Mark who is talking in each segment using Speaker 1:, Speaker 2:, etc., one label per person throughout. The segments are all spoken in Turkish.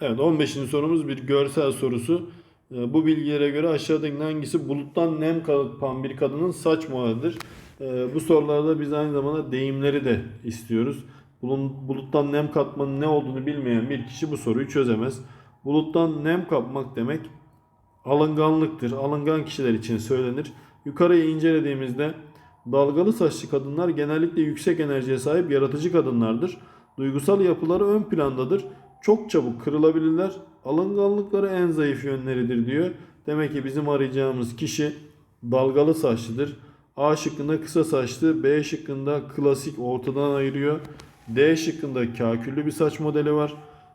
Speaker 1: Evet 15. sorumuz bir görsel sorusu. Ee, Bu bilgilere göre aşağıdaki hangisi buluttan nem kapan bir kadının saç modelidir? Ee, Bu sorularda biz aynı zamanda deyimleri de istiyoruz. Buluttan nem katmanın ne olduğunu bilmeyen bir kişi bu soruyu çözemez. Buluttan nem kapmak demek alınganlıktır. Alıngan kişiler için söylenir. Yukarıyı incelediğimizde dalgalı saçlı kadınlar genellikle yüksek enerjiye sahip yaratıcı kadınlardır. Duygusal yapıları ön plandadır. Çok çabuk kırılabilirler. Alınganlıkları en zayıf yönleridir diyor. Demek ki bizim arayacağımız kişi dalgalı saçlıdır. A şıkkında kısa saçlı, B şıkkında klasik ortadan ayırıyor. D şıkkında kaküllü bir saç modeli var.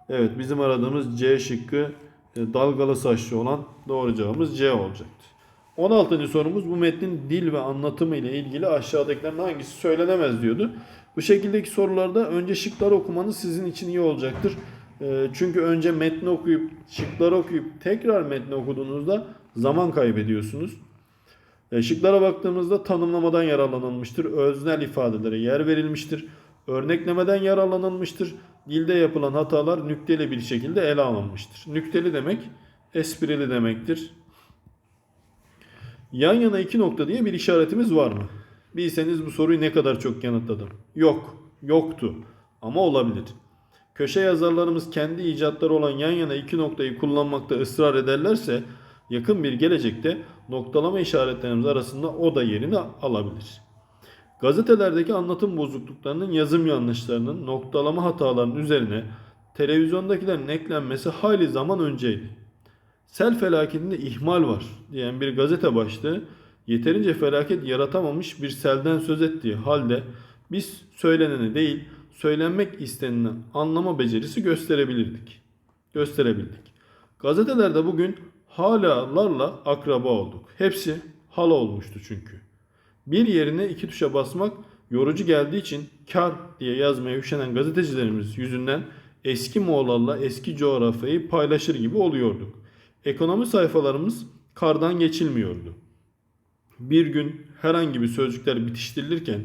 Speaker 1: Evet bizim aradığımız C şıkkı e, dalgalı saçlı olan doğru cevabımız C olacaktı. 16. sorumuz bu metnin dil ve anlatımı ile ilgili aşağıdakilerin hangisi söylenemez diyordu. Bu şekildeki sorularda önce şıkları okumanız sizin için iyi olacaktır. E, Çünkü önce metni okuyup şıkları okuyup tekrar metni okuduğunuzda zaman kaybediyorsunuz. E, Şıklara baktığımızda tanımlamadan yararlanılmıştır. Öznel ifadelere yer verilmiştir. Örneklemeden yararlanılmıştır. Dilde yapılan hatalar nükteli bir şekilde ele alınmıştır. Nükteli demek esprili demektir. Yan yana iki nokta diye bir işaretimiz var mı? Bilseniz bu soruyu ne kadar çok yanıtladım. Yok, yoktu ama olabilir. Köşe yazarlarımız kendi icatları olan yan yana iki noktayı kullanmakta ısrar ederlerse yakın bir gelecekte noktalama işaretlerimiz arasında o da yerini alabilir. Gazetelerdeki anlatım bozukluklarının yazım yanlışlarının noktalama hatalarının üzerine televizyondakilerin eklenmesi hayli zaman önceydi. Sel felaketinde ihmal var diyen bir gazete başlığı yeterince felaket yaratamamış bir selden söz ettiği halde biz söyleneni değil söylenmek isteneni anlama becerisi gösterebilirdik. Gösterebildik. Gazetelerde bugün halalarla akraba olduk. Hepsi hala olmuştu çünkü. Bir yerine iki tuşa basmak yorucu geldiği için kar diye yazmaya üşenen gazetecilerimiz yüzünden eski Moğollarla eski coğrafyayı paylaşır gibi oluyorduk. Ekonomi sayfalarımız kardan geçilmiyordu. Bir gün herhangi bir sözcükler bitiştirilirken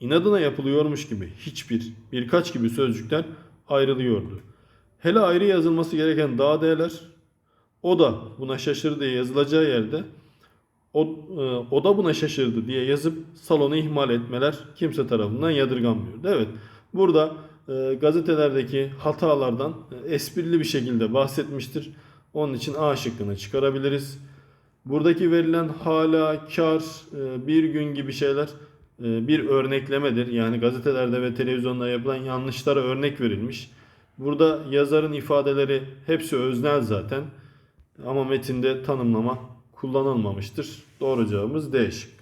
Speaker 1: inadına yapılıyormuş gibi hiçbir, birkaç gibi sözcükler ayrılıyordu. Hele ayrı yazılması gereken daha değerler o da buna şaşırdı diye yazılacağı yerde o, e, o da buna şaşırdı diye yazıp salonu ihmal etmeler kimse tarafından yadırganmıyordu. Evet burada e, gazetelerdeki hatalardan e, esprili bir şekilde bahsetmiştir. Onun için A şıkkını çıkarabiliriz. Buradaki verilen hala, kar, e, bir gün gibi şeyler bir örneklemedir. Yani gazetelerde ve televizyonda yapılan yanlışlara örnek verilmiş. Burada yazarın ifadeleri hepsi öznel zaten. Ama metinde tanımlama kullanılmamıştır. Doğru cevabımız D şıkkı.